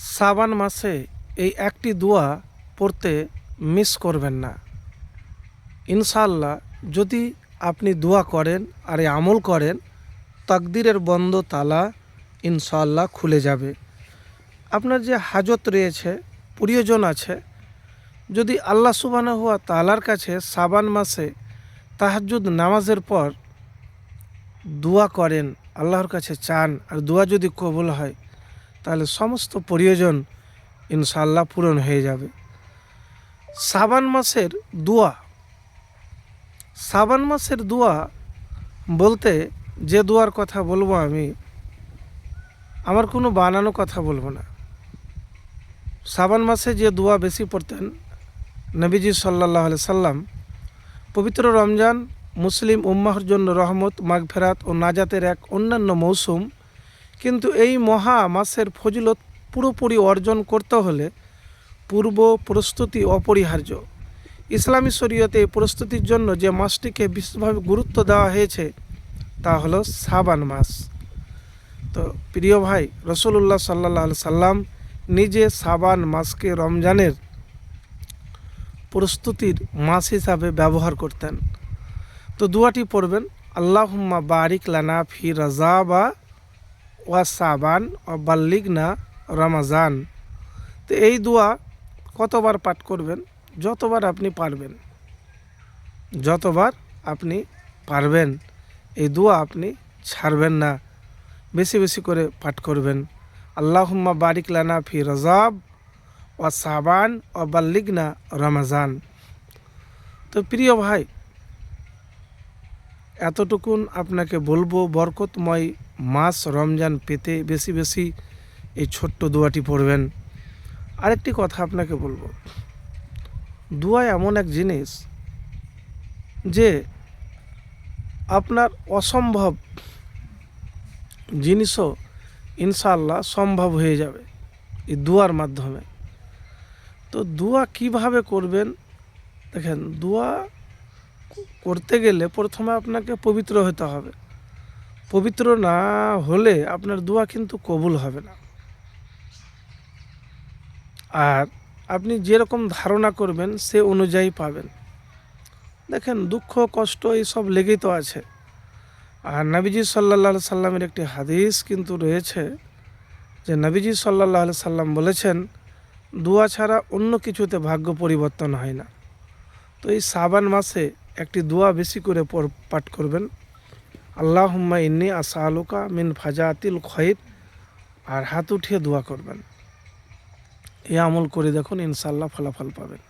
সাবান মাসে এই একটি দোয়া পড়তে মিস করবেন না। ইনশাল্লাহ যদি আপনি দোয়া করেন আর আমল করেন, তাকদিরের বন্ধ তালা ইনশাল্লাহ খুলে যাবে। আপনার যে হাজত রয়েছে, প্রিয়জন আছে, যদি আল্লাহ সুবানা হুয়া তালার কাছে সাবান মাসে তাহাজুদ নামাজের পর দোয়া করেন, আল্লাহর কাছে চান, আর দোয়া যদি কবুল হয় তাহলে সমস্ত প্রয়োজন ইনশাল্লাহ পূরণ হয়ে যাবে। সাবান মাসের দোয়া। সাবান মাসের দোয়া বলতে যে দোয়ার কথা বলব আমি, আমার কোনো বানানো কথা বলব না। সাবান মাসে যে দোয়া বেশি পড়তেন নবীজি সাল্লাহ সাল্লাম, পবিত্র রমজান মুসলিম উম্মাহর জন্য রহমত, মাগফেরাত ও নাজাতের এক অন্যান্য মৌসুম কিন্তু এই মহা মাসের ফজিলত পুরোপুরি অর্জন করতে হলে পূর্ব প্রস্তুতি অপরিহার্য। ইসলামী শরীয়তে প্রস্তুতির জন্য যে মাসটিকে বিশেষভাবে গুরুত্ব দেওয়া হয়েছে, তা হলো সাবান মাস তো প্রিয় ভাই রসুল্লাহ সাল্লাহ সাল্লাম নিজে সাবান মাসকে রমজানের প্রস্তুতির মাস হিসাবে ব্যবহার করতেন। তো দুয়াটি পড়বেন, আল্লাহুম্মা বারিক লানা ফি রাজাবা ওয়া সাবান ও বাল্লিগনা রমাজান। তো এই দোয়া কতবার পাঠ করবেন? যতবার আপনি পারবেন। যতবার আপনি পারবেন, এই দোয়া আপনি ছাড়বেন না। বেশি বেশি করে পাঠ করবেন। আল্লাহুম্মা বারিক লানা ফি রজাব ও সাবান ও বাল্লিগনা রমাজান। তো প্রিয় ভাই, এতটুকুন আপনাকে বলব, বরকতময় মাস রমজান পেতে বেশি বেশি এই ছোট্ট দোয়াটি পড়বেন। আরেকটি কথা আপনাকে বলব। দোয়া এমন এক জিনিস যে আপনার অসম্ভব জিনিসও ইনশাল্লাহ সম্ভব হয়ে যাবে এই দোয়ার মাধ্যমে। তো দোয়া কীভাবে করবেন? দেখেন, দোয়া করতে গেলে প্রথমে আপনাকে পবিত্র হতে হবে। পবিত্র না হলে আপনার দোয়া কিন্তু কবুল হবে না। আর আপনি যেরকম ধারণা করবেন, সে অনুযায়ী পাবেন। দেখেন, দুঃখ, কষ্ট এইসব লেগেই তো আছে। আর নবীজি সাল্লাহ সাল্লামের একটি হাদিস কিন্তু রয়েছে যে নবীজি সাল্লাহ সাল্লাম বলেছেন, দোয়া ছাড়া অন্য কিছুতে ভাগ্য পরিবর্তন হয় না। তো এই সাবান মাসে একটি দোয়া বেশি করে পাঠ করবেন। আল্লাহ ইন্নি আসা আলুকা মিন ফাজাতিল খৈর। আর হাত উঠিয়ে দোয়া করবেন। এ আমল করে দেখুন ইনশাল্লাহ ফলাফল পাবেন।